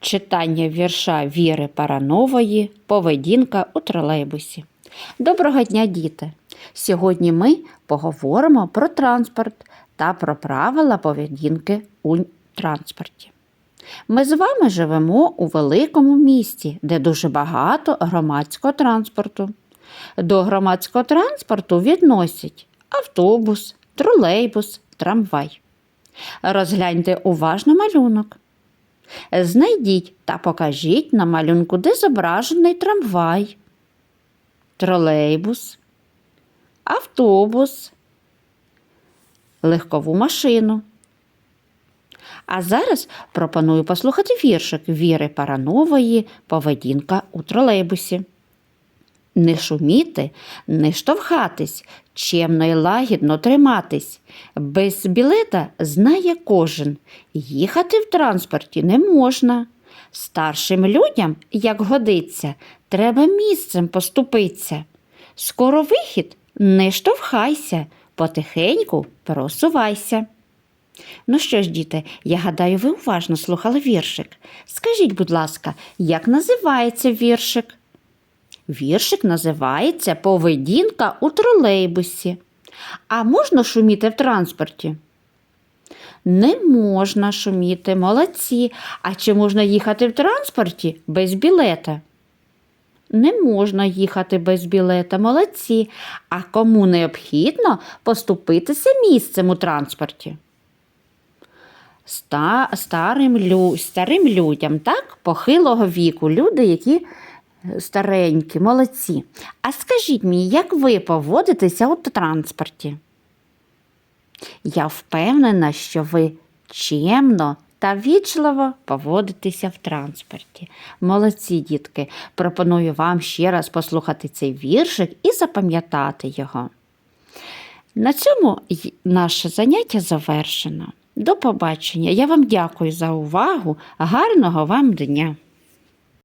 Читання вірша Віри Паранової Поведінка у тролейбусі. Доброго дня, діти! Сьогодні ми поговоримо про транспорт та про правила поведінки у транспорті. Ми з вами живемо у великому місті, де дуже багато громадського транспорту. До громадського транспорту відносять автобус, тролейбус, трамвай. Розгляньте уважно малюнок. Знайдіть та покажіть на малюнку, де зображений трамвай, тролейбус, автобус, легкову машину. А зараз пропоную послухати віршик Віри Паранової Поведінка у тролейбусі. Не шуміти, не штовхатись, чемно й лагідно триматись. Без білета знає кожен. Їхати в транспорті не можна. Старшим людям, як годиться, треба місцем поступиться. Скоро вихід не штовхайся, потихеньку просувайся. Ну що ж, діти, я гадаю, ви уважно слухали віршик. Скажіть, будь ласка, як називається віршик? Віршик називається Поведінка у тролейбусі. А можна шуміти в транспорті? Не можна шуміти, молодці. А чи можна їхати в транспорті без білета? Не можна їхати без білета, молодці. А кому необхідно поступитися місцем у транспорті? Старим, старим людям, так, похилого віку, люди, які старенькі, молодці. А скажіть мені, як ви поводитеся у транспорті? Я впевнена, що ви чемно та вічливо поводитеся в транспорті. Молодці, дітки, пропоную вам ще раз послухати цей віршик і запам'ятати його. На цьому наше заняття завершено. До побачення. Я вам дякую за увагу. Гарного вам дня!